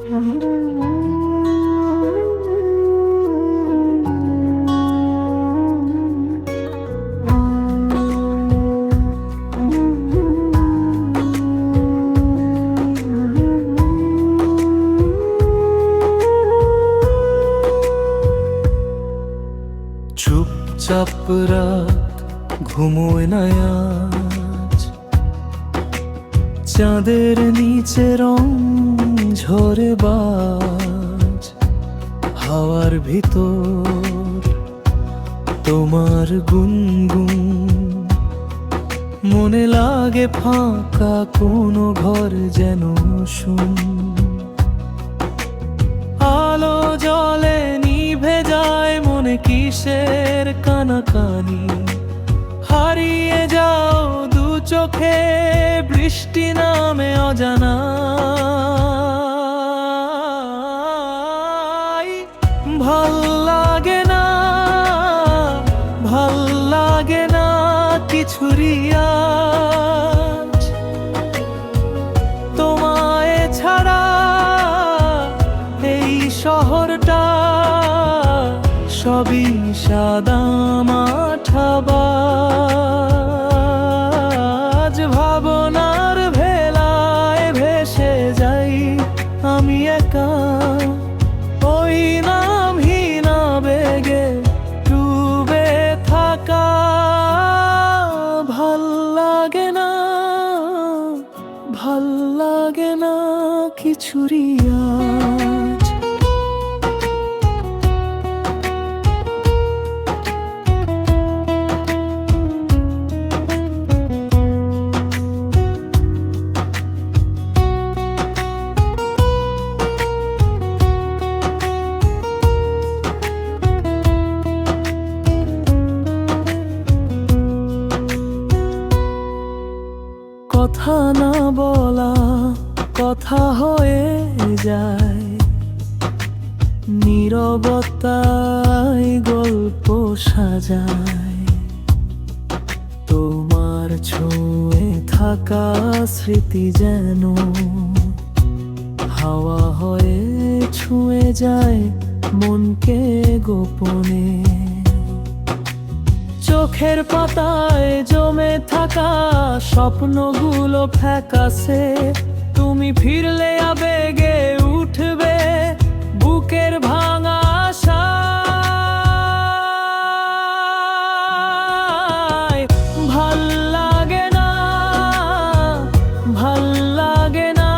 চুপচাপ রাত ঘুমোয় না আজ। চাঁদের নিচে রং ঝরে বাজ হাওয়ার ভিতর তোমার গুনগুন। মনে লাগে ফাঁকা কোনো ঘর যেন শুন। আলো জলে নিভে যায় মনে কিসের কানাকানি। হারিয়ে যাও দু চোখে বৃষ্টি নামে অজানা ভালো লাগে না ভালো লাগে না কিছুরিয়া তোমায় ছাড়া এই শহরটা সবই সাদা মাঠাবাজ লাগে না কিছুরি কথা না বলা কথা হয়ে যায়। নীরবতায় গল্প সাজায়। তোমার ছুঁয়ে থাকা স্মৃতি যেন হাওয়া হয়ে ছুঁয়ে যায় মনকে গোপনে। চোখের পাতায় জমে থাকা স্বপ্নগুলো ফ্যাকাসে তুমি ফিরলে আবেগে উঠবে বুকের ভাঙা আশায়। ভালো লাগে না, ভালো লাগে না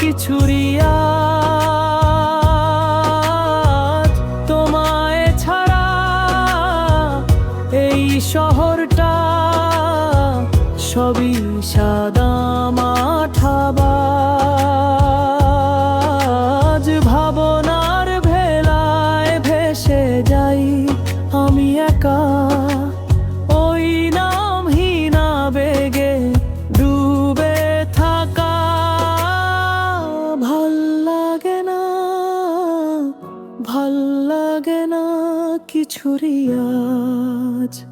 কিছুরি এই শহরটা সবই সাদা। ভালো লাগে না কিছুরি আজ।